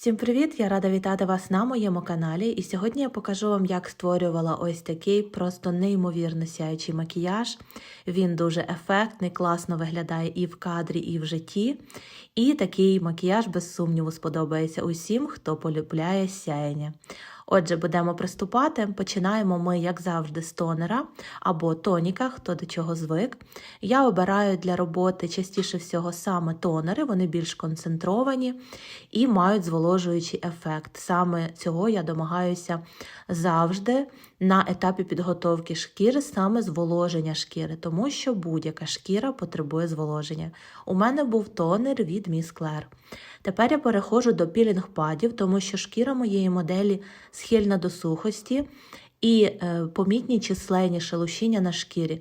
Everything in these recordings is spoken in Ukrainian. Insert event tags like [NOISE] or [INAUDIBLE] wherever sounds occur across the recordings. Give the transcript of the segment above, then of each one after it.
Всім привіт! Я рада вітати вас на моєму каналі. І сьогодні я покажу вам, як створювала ось такий просто неймовірно сяючий макіяж. Він дуже ефектний, класно виглядає і в кадрі, і в житті. І такий макіяж, без сумніву, сподобається усім, хто полюбляє сяєння. Отже, будемо приступати. Починаємо ми, як завжди, з тонера або тоніка, хто до чого звик. Я обираю для роботи частіше всього саме тонери, вони більш концентровані і мають зволожуючий ефект. Саме цього я домагаюся завжди на етапі підготовки шкіри, саме зволоження шкіри, тому що будь-яка шкіра потребує зволоження. У мене був тонер від Miss Claire. Тепер я переходжу до пілінг-падів, тому що шкіра моєї моделі схильна до сухості і е, помітні численні шелушіння на шкірі.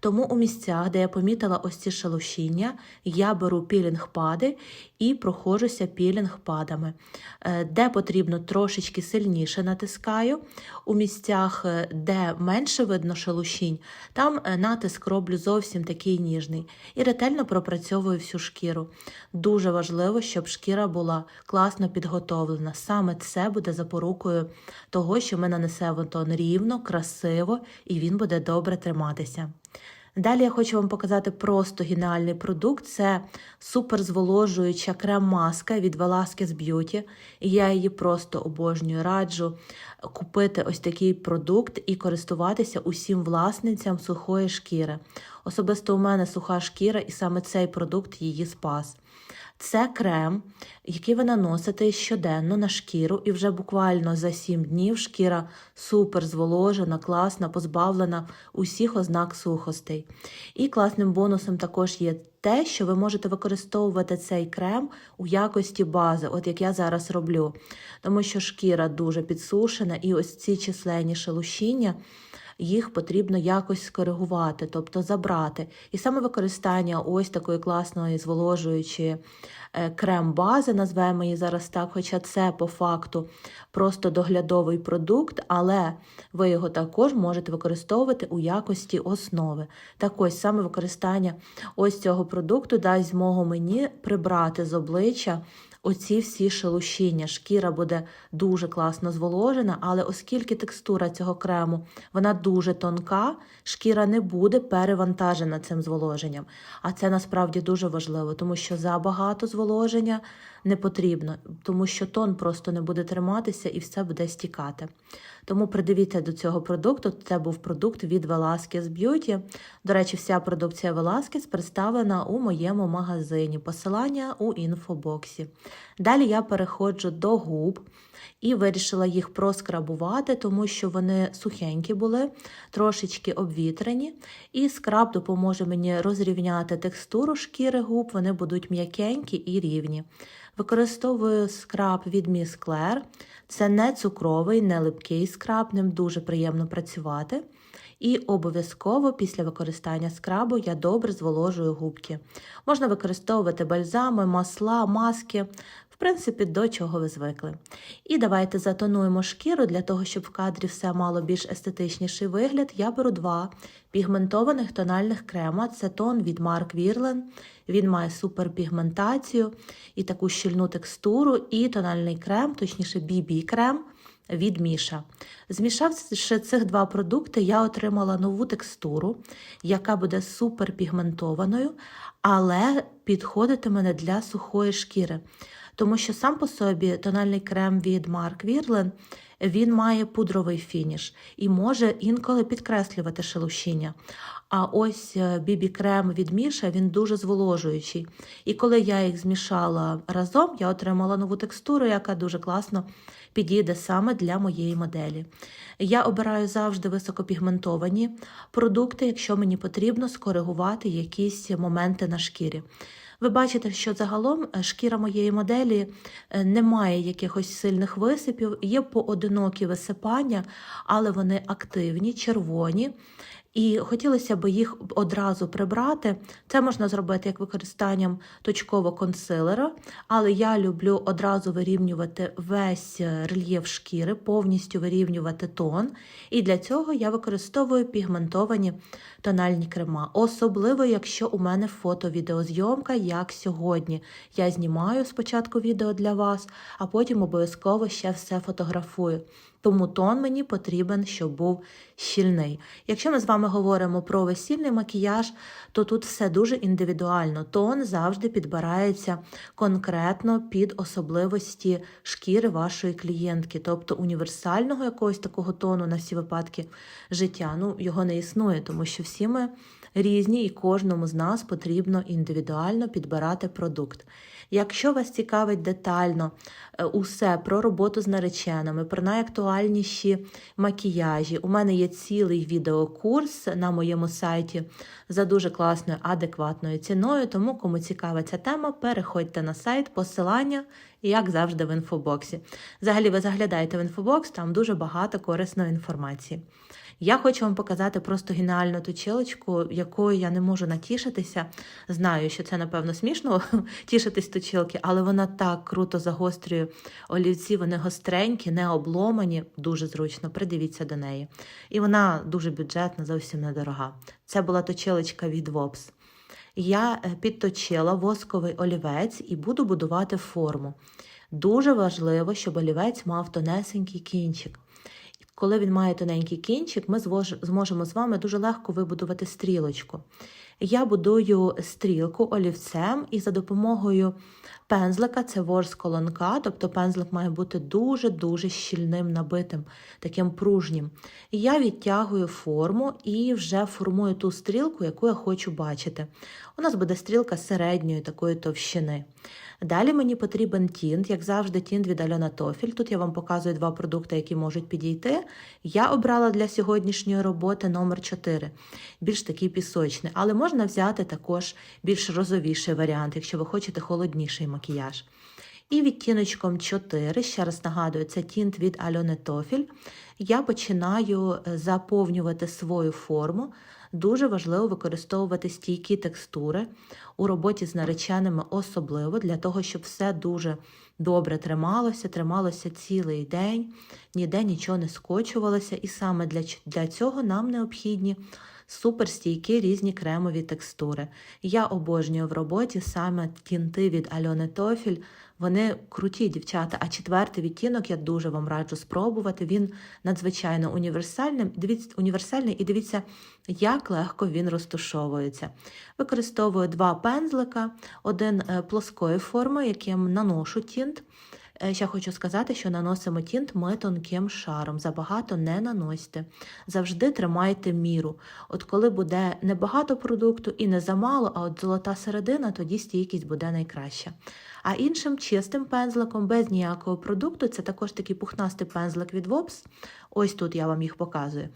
Тому у місцях, де я помітила ось ці шелушіння, я беру пілінг-пади і проходжуся пілінг-падами. Е, Де потрібно трошечки сильніше натискаю. У місцях, е, де менше видно шелушінь, там е, натиск роблю зовсім такий ніжний і ретельно пропрацьовую всю шкіру. Дуже важливо, щоб шкіра була класно підготовлена. Саме це буде запорукою того, що ми нанесемо тон рівно, красиво і він буде добре триматися. Далі я хочу вам показати просто геніальний продукт. Це суперзволожуюча крем-маска від Velasquez Beauty. І я її просто обожнюю. Раджу купити ось такий продукт і користуватися усім власницям сухої шкіри. Особисто у мене суха шкіра, і саме цей продукт її спас. Це крем, який ви наносите щоденно на шкіру, і вже буквально за 7 днів шкіра супер зволожена, класна, позбавлена усіх ознак сухостей. І класним бонусом також є те, що ви можете використовувати цей крем у якості бази, от як я зараз роблю. Тому що шкіра дуже підсушена, і ось ці численні шелушіння їх потрібно якось скоригувати, тобто забрати. І саме використання ось такої класної зволожуючої е, крем-бази, назвемо її зараз так, хоча це по факту просто доглядовий продукт, але ви його також можете використовувати у якості основи. Так ось саме використання ось цього продукту дасть змогу мені прибрати з обличчя оці всі шелушіння. Шкіра буде дуже класно зволожена, але оскільки текстура цього крему вона дуже тонка, шкіра не буде перевантажена цим зволоженням. А це насправді дуже важливо, тому що забагато зволоження не потрібно, тому що тон просто не буде триматися і все буде стікати. Тому придивіться до цього продукту. Це був продукт від Velasquez Beauty. До речі, вся продукція Velasquez представлена у моєму магазині. Посилання у інфобоксі. Далі я переходжу до губ і вирішила їх проскрабувати, тому що вони сухенькі були, трошечки обвітрені. І скраб допоможе мені розрівняти текстуру шкіри губ, вони будуть м'якенькі і рівні. Використовую скраб від Miss Claire. Це не цукровий, не липкий скраб, ним дуже приємно працювати. І обов'язково після використання скрабу я добре зволожую губки. Можна використовувати бальзами, масла, маски, принципі, до чого ви звикли. І давайте затонуємо шкіру для того, щоб в кадрі все мало більш естетичніший вигляд. Я беру два пігментованих тональних крема. Це тон від Mark Wierlen. Він має суперпігментацію і таку щільну текстуру, і тональний крем, точніше, BB-крем від Міша. Змішавши цих два продукти, я отримала нову текстуру, яка буде суперпігментованою, але підходитиме для сухої шкіри. Тому що сам по собі тональний крем від Mark Wierlen, він має пудровий фініш і може інколи підкреслювати шелушіння. А ось бібі-крем від Міша він дуже зволожуючий. І коли я їх змішала разом, я отримала нову текстуру, яка дуже класно підійде саме для моєї моделі. Я обираю завжди високопігментовані продукти, якщо мені потрібно скоригувати якісь моменти на шкірі. Ви бачите, що загалом шкіра моєї моделі не має якихось сильних висипів, є поодинокі висипання, але вони активні, червоні. І хотілося б їх одразу прибрати. Це можна зробити як використанням точкового консилера, але я люблю одразу вирівнювати весь рельєф шкіри, повністю вирівнювати тон. І для цього я використовую пігментовані тональні крема, особливо якщо у мене фото-відеозйомка, як сьогодні. Я знімаю спочатку відео для вас, а потім обов'язково ще все фотографую. Тому тон мені потрібен, щоб був щільний. Якщо ми з вами говоримо про весільний макіяж, то тут все дуже індивідуально. Тон завжди підбирається конкретно під особливості шкіри вашої клієнтки, тобто універсального якогось такого тону на всі випадки життя. Ну, його не існує, тому що всі ми різні, і кожному з нас потрібно індивідуально підбирати продукт. Якщо вас цікавить детально е, усе про роботу з нареченими, про найактуальніші макіяжі, у мене є цілий відеокурс на моєму сайті за дуже класною, адекватною ціною. Тому, кому цікава ця тема, переходьте на сайт, посилання, як завжди, в інфобоксі. Взагалі, ви заглядаєте в інфобокс, там дуже багато корисної інформації. Я хочу вам показати просто геніальну точилочку, якою я не можу натішитися. Знаю, що це, напевно, смішно [LAUGHS] тішитись точилки, але вона так круто загострює олівці, вони гостренькі, не обломані, дуже зручно. Придивіться до неї. І вона дуже бюджетна, зовсім недорога. Це була точилочка від Вопс. Я е, підточила восковий олівець і буду будувати форму. Дуже важливо, щоб олівець мав тонесенький кінчик. Коли він має тоненький кінчик, ми зможемо з вами дуже легко вибудувати стрілочку. Я будую стрілку олівцем і за допомогою пензлика, це ворс колонка, тобто пензлик має бути дуже-дуже щільним, набитим, таким пружнім. І я відтягую форму і вже формую ту стрілку, яку я хочу бачити. У нас буде стрілка середньої такої товщини. Далі мені потрібен тінт, як завжди, тінт від Альона Тофіль. Тут я вам показую два продукти, які можуть підійти. Я обрала для сьогоднішньої роботи номер 4, більш такий пісочний, але можна взяти також більш розовіший варіант, якщо ви хочете холодніший макіяж. І відтіночком 4, ще раз нагадую, це тінт від Альони Тофіль. Я починаю е, заповнювати свою форму. Дуже важливо використовувати стійкі текстури у роботі з нареченими, особливо для того, щоб все дуже добре трималося, трималося цілий день, ніде нічого не скочувалося. І саме для, для цього нам необхідні суперстійкі різні кремові текстури. Я обожнюю в роботі саме тінти від Альони Тофіль. Вони круті дівчата. А четвертий відтінок я дуже вам раджу спробувати. Він надзвичайно універсальний. Дивіться, універсальний і дивіться, як легко він розтушовується. Використовую два пензлика, один е, плоскої форми, яким наношу тінт. Е, Ще хочу сказати, що наносимо тінт ми тонким шаром. Забагато не наносьте. Завжди тримайте міру. От коли буде небагато продукту і не замало, а от золота середина, тоді стійкість буде найкраща. А іншим чистим пензликом, без ніякого продукту, це також такий пухнастий пензлик від Вопс. Ось тут я вам їх показую.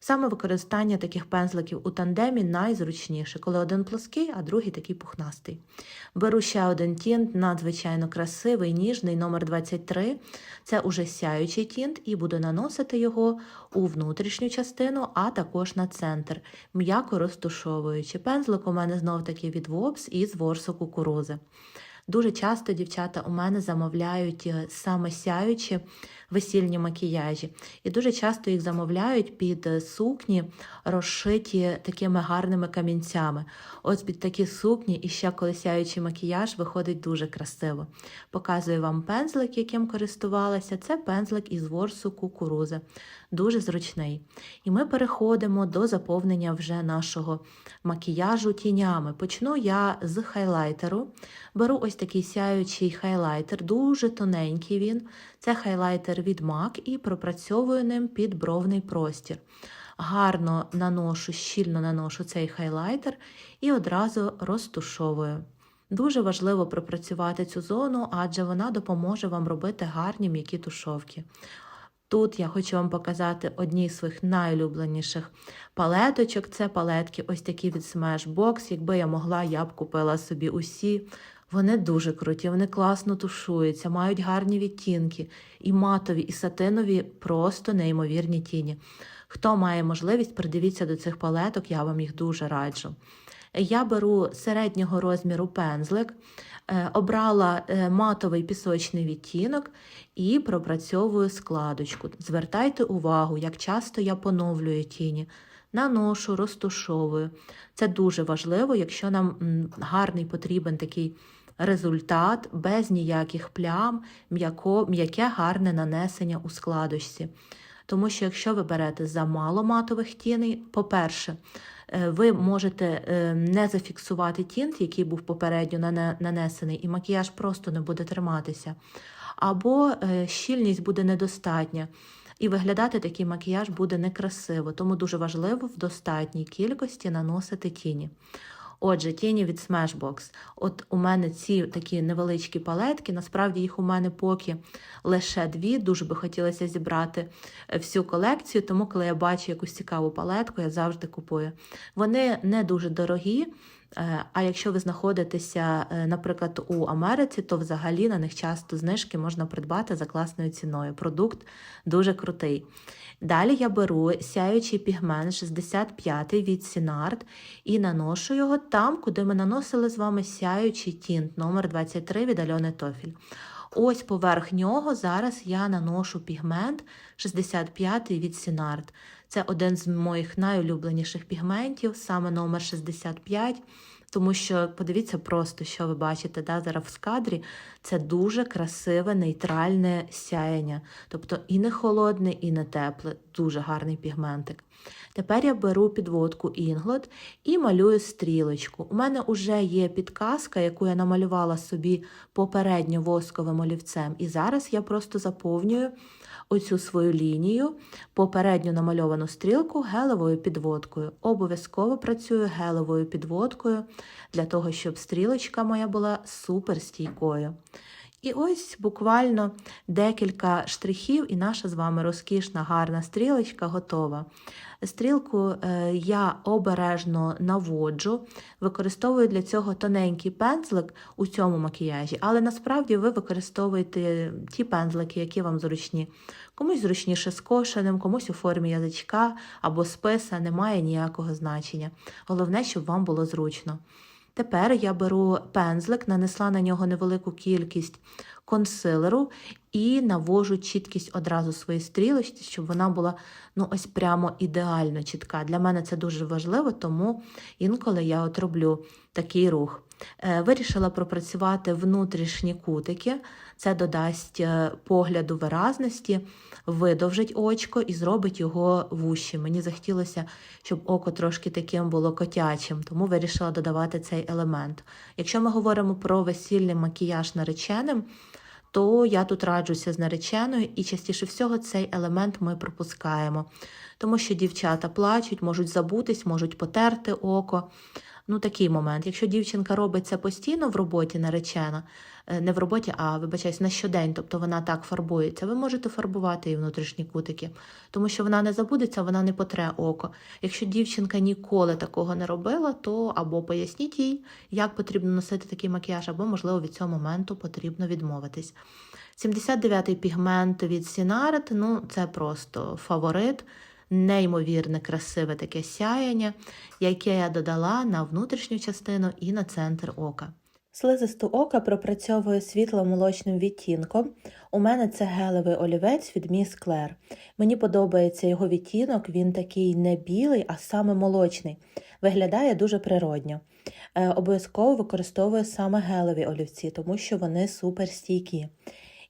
Саме використання таких пензликів у тандемі найзручніше, коли один плоский, а другий такий пухнастий. Беру ще один тінт, надзвичайно красивий, ніжний, номер 23. Це уже сяючий тінт, і буду наносити його у внутрішню частину, а також на центр, м'яко розтушовуючи. Пензлик у мене знов таки від Вопс із ворсу кукурузи. Дуже часто дівчата у мене замовляють е, саме сяючі весільні макіяжі, і дуже часто їх замовляють під е, сукні, розшиті такими гарними камінцями. Ось під такі сукні і ще коли сяючий макіяж виходить дуже красиво. Показую вам пензлик, яким користувалася. Це пензлик із ворсу кукурузи. Дуже зручний. І ми переходимо до заповнення вже нашого макіяжу тінями. Почну я з хайлайтеру. Беру ось такий сяючий хайлайтер, дуже тоненький він. Це хайлайтер від MAC і пропрацьовую ним під бровний простір. Гарно наношу, щільно наношу цей хайлайтер і одразу розтушовую. Дуже важливо пропрацювати цю зону, адже вона допоможе вам робити гарні м'які тушовки. Тут я хочу вам показати одні з своїх найулюбленіших палеточок. Це палетки ось такі від Smashbox. Якби я могла, я б купила собі усі. Вони дуже круті, вони класно тушуються, мають гарні відтінки, і матові, і сатинові просто неймовірні тіні. Хто має можливість, придивіться до цих палеток, я вам їх дуже раджу. Я беру середнього розміру пензлик, е, обрала е, матовий пісочний відтінок і пропрацьовую складочку. Звертайте увагу, як часто я поновлюю тіні, наношу, розтушовую. Це дуже важливо, якщо нам гарний потрібен такий результат без ніяких плям, м'яке гарне нанесення у складочці. Тому що якщо ви берете замало матових тіней, по-перше, ви можете е, не зафіксувати тінт, який був попередньо нане- нанесений, і макіяж просто не буде триматися. Або е, щільність буде недостатня, і виглядати такий макіяж буде некрасиво, тому дуже важливо в достатній кількості наносити тіні. Отже, тіні від Smashbox. От у мене ці такі невеличкі палетки, насправді їх у мене поки лише дві. Дуже би хотілося зібрати е, всю колекцію, тому коли я бачу якусь цікаву палетку, я завжди купую. Вони не дуже дорогі. Е, А якщо ви знаходитеся, е, наприклад, у Америці, то взагалі на них часто знижки можна придбати за класною ціною. Продукт дуже крутий. Далі я беру сяючий пігмент 65 від Сінард і наношу його там, куди ми наносили з вами сяючий тінт номер 23 від Альони Тофіль. Ось поверх нього зараз я наношу пігмент 65 від Сінард. Це один з моїх найулюбленіших пігментів, саме номер 65. Тому що подивіться просто, що ви бачите да, зараз в кадрі. Це дуже красиве нейтральне сяєння. Тобто і не холодне, і не тепле. Дуже гарний пігментик. Тепер я беру підводку Інглот і малюю стрілочку. У мене вже є підказка, яку я намалювала собі попередньо восковим олівцем. І зараз я просто заповнюю оцю свою лінію, попередньо намальовану стрілку гелевою підводкою. Обов'язково працюю гелевою підводкою для того, щоб стрілочка моя була супер стійкою. І ось буквально декілька штрихів, і наша з вами розкішна гарна стрілочка готова. Стрілку е, я обережно наводжу, використовую для цього тоненький пензлик у цьому макіяжі, але насправді ви використовуєте ті пензлики, які вам зручні. Комусь зручніше скошеним, комусь у формі язичка або списа, немає ніякого значення. Головне, щоб вам було зручно. Тепер я беру пензлик, нанесла на нього невелику кількість консилеру і навожу чіткість одразу своїй стрілочці, щоб вона була ну ось прямо ідеально чітка. Для мене це дуже важливо, тому інколи я от роблю такий рух. Е, Вирішила пропрацювати внутрішні кутики, це додасть е, погляду виразності, видовжить очко і зробить його вущим. Мені захотілося, щоб око трошки таким було котячим, тому вирішила додавати цей елемент. Якщо ми говоримо про весільний макіяж нареченим, то я тут раджуся з нареченою, і частіше всього цей елемент ми пропускаємо, тому що дівчата плачуть, можуть забутись, можуть потерти око. Ну, такий момент. Якщо дівчинка робить це постійно в роботі наречена, е, не в роботі, а вибачаюсь, на щодень, тобто вона так фарбується, ви можете фарбувати її внутрішні кутики, тому що вона не забудеться, вона не потре око. Якщо дівчинка ніколи такого не робила, то або поясніть їй, як потрібно носити такий макіяж, або, можливо, від цього моменту потрібно відмовитись. 79-й пігмент від Сінарет, ну це просто фаворит неймовірне красиве таке сяяння, яке я додала на внутрішню частину і на центр ока. Слизисту ока пропрацьовую світло-молочним відтінком. У мене це гелевий олівець від Miss Claire. Мені подобається його відтінок, він такий не білий, а саме молочний. Виглядає дуже природньо. Е, обов'язково використовую саме гелеві олівці, тому що вони супер стійкі.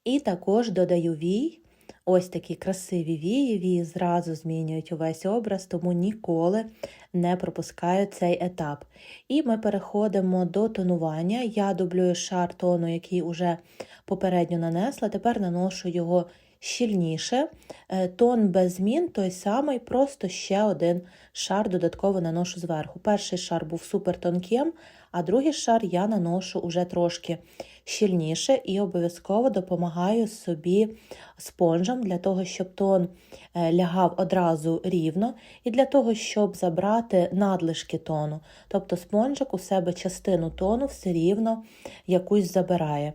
І також додаю вій. Ось такі красиві вії, вії зразу змінюють увесь образ, тому ніколи не пропускаю цей етап. І ми переходимо до тонування. Я дублюю шар тону, який уже попередньо нанесла, тепер наношу його щільніше. Е, Тон без змін той самий, просто ще один шар додатково наношу зверху. Перший шар був супер тонким, а другий шар я наношу уже трошки щільніше і обов'язково допомагаю собі спонжем для того, щоб тон е, лягав одразу рівно, і для того, щоб забрати надлишки тону. Тобто спонжик у себе частину тону все рівно якусь забирає.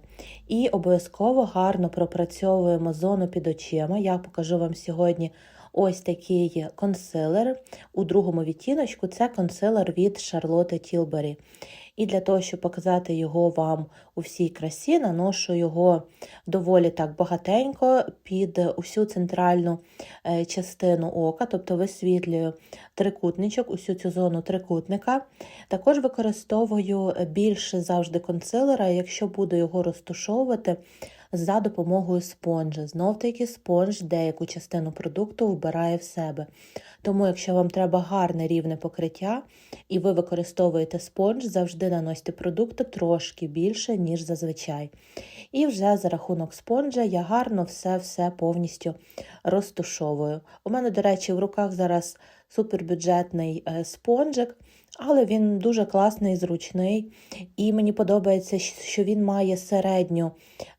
І обов'язково гарно пропрацьовуємо зону під очима. Я покажу вам сьогодні ось такий консилер. У другому відтіночку це консилер від Charlotte Tilbury. І для того, щоб показати його вам у всій красі, наношу його доволі так багатенько під усю центральну е, частину ока, тобто висвітлюю трикутничок, усю цю зону трикутника. Також використовую більше завжди консилера, якщо буду його розтушовувати за допомогою спонжа. Знов таки спонж деяку частину продукту вбирає в себе. Тому, якщо вам треба гарне рівне покриття, і ви використовуєте спонж, завжди наносьте продукту трошки більше, ніж зазвичай. І вже за рахунок спонжа я гарно все-все повністю розтушовую. У мене, до речі, в руках зараз супербюджетний е, спонжик, але він дуже класний, зручний. І мені подобається, що він має середню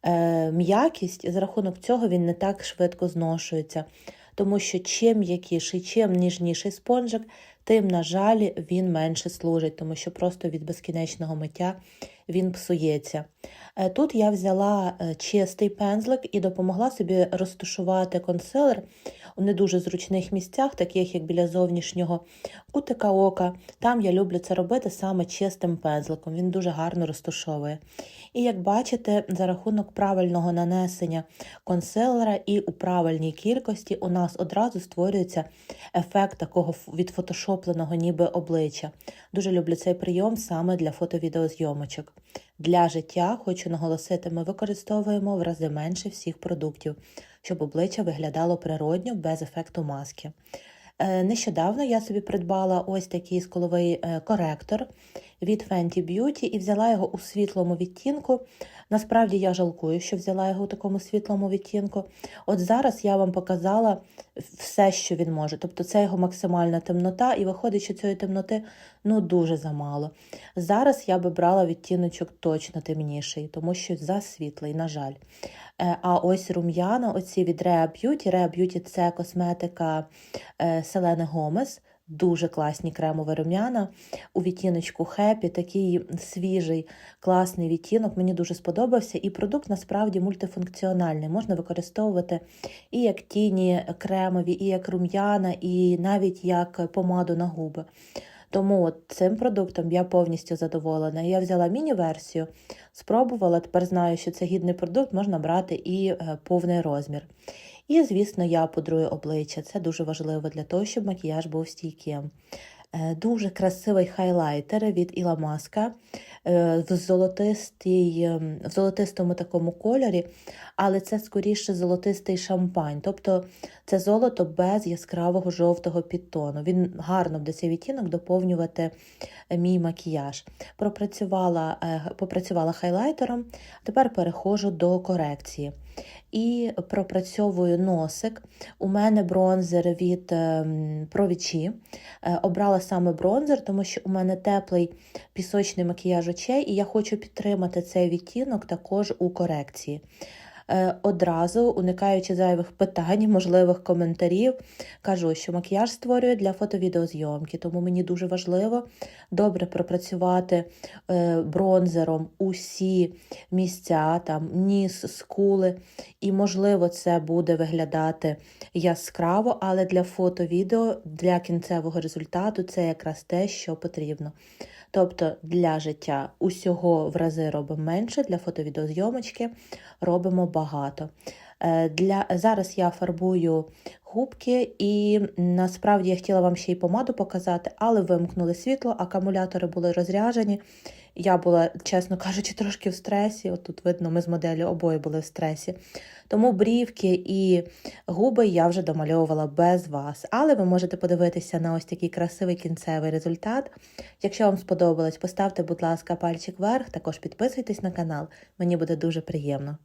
е, м'якість, і за рахунок цього він не так швидко зношується. Тому що чим м'якіший, чим ніжніший спонжик, тим, на жаль, він менше служить, тому що просто від безкінечного миття він псується. Е, Тут я взяла е, чистий пензлик і допомогла собі розташувати консилер у не дуже зручних місцях, таких як біля зовнішнього кутика ока. Там я люблю це робити саме чистим пензликом, він дуже гарно розташовує. І як бачите, за рахунок правильного нанесення консилера і у правильній кількості у нас одразу створюється ефект такого відфотошопленого ніби обличчя. Дуже люблю цей прийом саме для фото-відеозйомочок. Для життя, хочу наголосити, ми використовуємо в рази менше всіх продуктів, щоб обличчя виглядало природньо без ефекту маски. Е, Нещодавно я собі придбала ось такий скуловий е, коректор від Fenty Beauty і взяла його у світлому відтінку. Насправді я жалкую, що взяла його у такому світлому відтінку. От зараз я вам показала все, що він може. Тобто це його максимальна темнота, і виходить, що цієї темноти ну дуже замало. Зараз я би брала відтіночок точно темніший, тому що засвітлий, на жаль. Е, А ось рум'яна, оці від Rea Beauty. Rea Beauty – це косметика Селени Гомес. Дуже класні кремові рум'яна у відтіночку Happy, такий свіжий, класний відтінок. Мені дуже сподобався. І продукт насправді мультифункціональний. Можна використовувати і як тіні кремові, і як рум'яна, і навіть як помаду на губи. Тому от цим продуктом я повністю задоволена. Я взяла міні-версію, спробувала, тепер знаю, що це гідний продукт, можна брати і е, повний розмір. І, звісно, я пудрую обличчя. Це дуже важливо для того, щоб макіяж був стійким. Е, Дуже красивий хайлайтер від Іла Маска в, золотистій, ем, в золотистому такому кольорі, але це скоріше золотистий шампань. Тобто це золото без яскравого жовтого підтону. Він гарно буде цей відтінок доповнювати е, мій макіяж. Пропрацювала, е, попрацювала хайлайтером, тепер переходжу до корекції. І пропрацьовую носик. У мене бронзер від провічі. Обрала саме бронзер, тому що у мене теплий пісочний макіяж очей, і я хочу підтримати цей відтінок також у корекції. Е, Одразу, уникаючи зайвих питань, можливих коментарів, кажу, що макіяж створюю для фото-відеозйомки, тому мені дуже важливо добре пропрацювати е, бронзером усі місця, там ніс, скули, і, можливо, це буде виглядати яскраво, але для фото-відео, для кінцевого результату це якраз те, що потрібно. Тобто для життя усього в рази робимо менше, для фото-відеозйомочки робимо багато. Е, Для... Зараз я фарбую губки, і насправді я хотіла вам ще й помаду показати, але вимкнули світло, акумулятори були розряжені. Я була, чесно кажучи, трошки в стресі. От тут видно, ми з моделі обоє були в стресі. Тому брівки і губи я вже домальовувала без вас. Але ви можете подивитися на ось такий красивий кінцевий результат. Якщо вам сподобалось, поставте, будь ласка, пальчик вверх, також підписуйтесь на канал, мені буде дуже приємно.